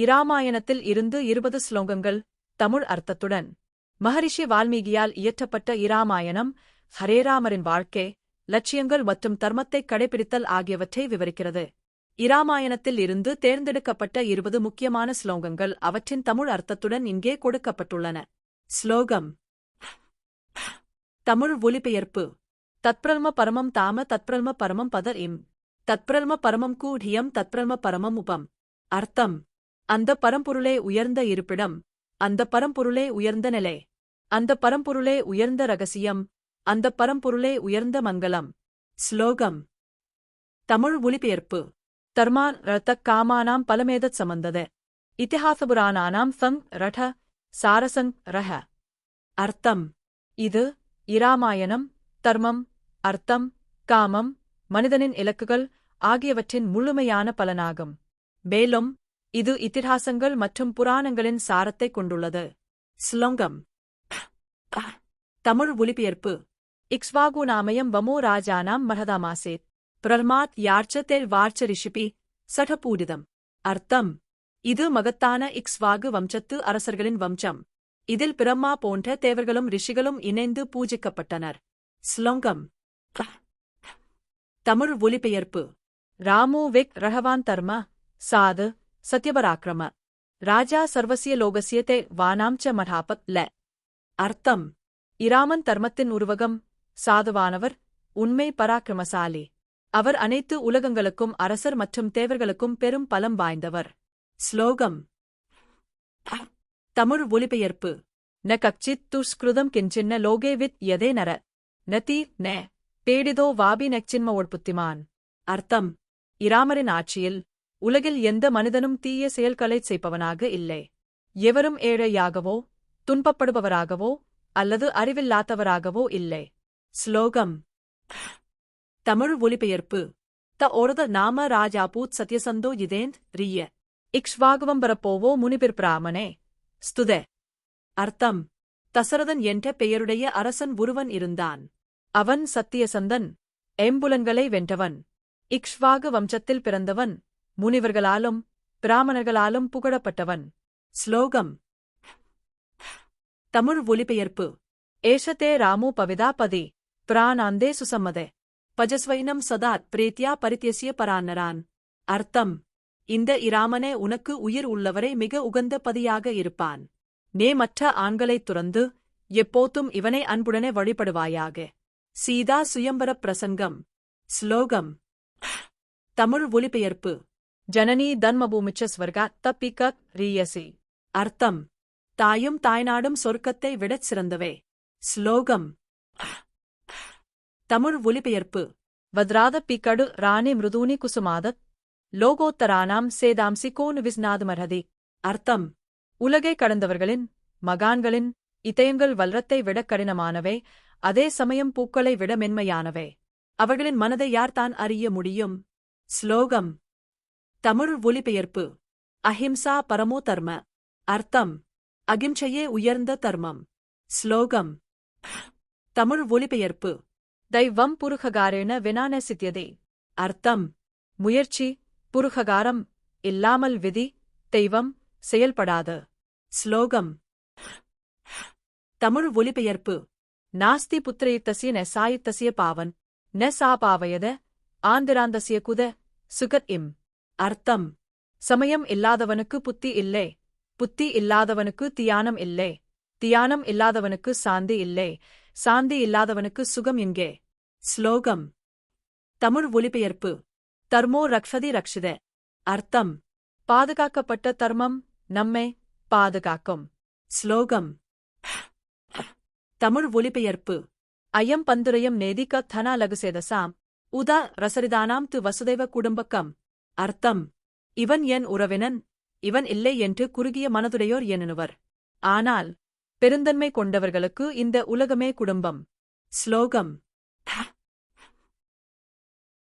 இராமாயணத்தில் இருந்து இருபது ஸ்லோகங்கள் தமிழ் அர்த்தத்துடன். மகரிஷி வால்மீகியால் இயற்றப்பட்ட இராமாயணம் ஹரேராமரின் வாழ்க்கை லட்சியங்கள் மற்றும் தர்மத்தை கடைபிடித்தல் ஆகியவற்றை விவரிக்கிறது. இராமாயணத்தில் இருந்து தேர்ந்தெடுக்கப்பட்ட இருபது முக்கியமான ஸ்லோகங்கள் அவற்றின் தமிழ் அர்த்தத்துடன் இங்கே கொடுக்கப்பட்டுள்ளன. ஸ்லோகம். தமிழ் ஒலிபெயர்ப்பு. தத்பிரல்ம பரமம் தாம தத்பிரல்ம பரமம் பதர் இம். தத்பிரல்ம பரமம் கூடியம் தத்பிரல்ம பரமம் உபம். அர்த்தம். அந்த பரம்பொருளே உயர்ந்த இருப்பிடம் அந்த பரம்பொருளே உயர்ந்த நிலை அந்த பரம்பொருளே உயர்ந்த ரகசியம் அந்த பரம்பொருளே உயர்ந்த மங்களம். ஸ்லோகம். தமிழ் ஒலிபெயர்ப்பு தர்மான் ரத்த காமானாம் பலமேதத் சமந்தத இத்திஹாசபுரானானாம் சங் ரட சாரசங் ரஹ. அர்த்தம். இது இராமாயணம் தர்மம் அர்த்தம் காமம் மனிதனின் இலக்குகள் ஆகியவற்றின் முழுமையான பலனாகும். மேலும் இது இத்திஹாசங்கள் மற்றும் புராணங்களின் சாரத்தைக் கொண்டுள்ளது. ஸ்லோகம். தமிழ் ஒலிபெயர்ப்பு. இக்ஸ்வாகு நாமயம் வமோ ராஜானாம் மகதாமாசேத் பிரல்மாத் யார்ச்சத்தேல் வார்ச்ச ரிஷிபி. சடபூடிதம் அர்த்தம். இது மகத்தான இக்ஸ்வாகு வம்சத்து அரசர்களின் வம்சம். இதில் பிரம்மா போன்ற தேவர்களும் ரிஷிகளும் இணைந்து பூஜிக்கப்பட்டனர். ஸ்லோகம். தமிழ் ஒலிபெயர்ப்பு. ராமு விக் ரஹவான் தர்மா. சாது. சத்யபராக்கிரம ராஜா சர்வசிய லோகசியத்தை தே வானாம்ச மடாபத் ல அர்த்தம் இராமன் தர்மத்தின் உருவகம் சாதுவானவர் உண்மை பராக்கிரமசாலி அவர் அனைத்து உலகங்களுக்கும் அரசர் மற்றும் தேவர்களுக்கும் பெரும் பலம் வாய்ந்தவர் ஸ்லோகம் தமிழ் ஒலிபெயர்ப்பு ந கச்சித் துஷ்கிருதம் கிஞ்சின்ன லோகே வித் யதே நர நதி நே பேடிதோ வாபி நச்சின்ம ஒழ்புத்திமான் அர்த்தம் இராமரின் ஆட்சியில் உலகில் எந்த மனிதனும் தீய செயல்களைச் செய்பவனாக இல்லை. எவரும் ஏழையாகவோ துன்பப்படுபவராகவோ அல்லது அறிவில்லாதவராகவோ இல்லை. ஸ்லோகம். தமிழ் ஒலிபெயர்ப்பு. த ஒருத நாம ராஜாபூத் சத்யசந்தோ இதேந்த் ரிய. இக்ஷ்வாகுவம் வரப்போவோ முனிபிர் பிராமனே ஸ்துத. அர்த்தம். தசரதன் என்ற பெயருடைய அரசன் ஒருவன் இருந்தான். அவன் சத்தியசந்தன் எம்புலன்களை வென்றவன். இக்ஷ்வாக வம்சத்தில் பிறந்தவன். முனிவர்களாலும் பிராமணர்களாலும் புகழப்பட்டவன். ஸ்லோகம். தமிழ் ஒலிபெயர்ப்பு. ஏஷத்தே ராமோ பவிதா பதி. பிராணாந்தே சுசம்மதே. பஜஸ்வைனம் சதாத் பிரேத்யா பரித்தியசிய பரானரான் அர்த்தம். இந்த இராமனே உனக்கு உயிர் உள்ளவரை மிக உகந்த பதியாக இருப்பான். நே மற்ற ஆண்களைத் துறந்து எப்போத்தும் இவனை அன்புடனே வழிபடுவாயாக. சீதா சுயம்பர பிரசங்கம். ஸ்லோகம். தமிழ் ஒலிபெயர்ப்பு. ஜனனி தன்மபூமிச்ச ஸ்வர்கா தப்பிக்க ரீயசி. அர்த்தம். தாயும் தாய்நாடும் சொர்க்கத்தை விடச் சிறந்தவே. ஸ்லோகம். தமிழ் ஒலிபெயர்ப்பு. வத்ராத பிக்கடு ராணி மிருதூனி குசுமாதத். லோகோத்தரானாம் சேதாம்சி கோனு விஸ்நாதுமர்ஹதி அர்த்தம். உலகை கடந்தவர்களின் மகான்களின் இதயங்கள் வல்ரத்தை விட கடினமானவை அதே சமயம் பூக்களை விட மென்மையானவை. அவர்களின் மனதை யார் தான் அறிய முடியும்? ஸ்லோகம். தமிழ் ஒலிபெயர்ப்பு. அஹிம்சா பரமோ தர்ம. அர்த்தம். அகிம்சையே உயர்ந்த தர்மம். ஸ்லோகம். தமிழ் ஒலிபெயர்ப்பு. தெய்வம் புருககாரேன வினான சித்தியதே. அர்த்தம். முயற்சி புருககாரம் இல்லாமல் விதி தெய்வம் செயல்படாத. ஸ்லோகம். தமிழ் ஒலிபெயர்ப்பு. நாஸ்தி புத்திரயுத்தசிய நெசாயுத்தசிய பாவன். ந சா ஆந்திராந்தசிய குத சுகத் இம். அர்த்தம். சமயம் இல்லாதவனுக்கு புத்தி இல்லை. புத்தி இல்லாதவனுக்கு தியானம் இல்லை. தியானம் இல்லாதவனுக்கு சாந்தி இல்லை. சாந்தி இல்லாதவனுக்கு சுகம் எங்கே? ஸ்லோகம். தமிழ் ஒலிபெயர்ப்பு. தர்மோ ரக்ஷதி ரக்ஷித. அர்த்தம். பாதுகாக்கப்பட்ட தர்மம் நம்மை பாதுகாக்கும். ஸ்லோகம். தமிழ் ஒலிபெயர்ப்பு. அயம் பந்துரையம் நேதிக்க தனாலகுசேதசாம் உதா ரசரிதானாம் து வசுதேவ குடும்பக்கம். அர்த்தம். இவன் என் உறவினன் இவன் இல்லை என்று குறுகிய மனதுடையோர் எண்ணுவர். ஆனால் பெருந்தன்மை கொண்டவர்களுக்கு இந்த உலகமே குடும்பம். ஸ்லோகம்.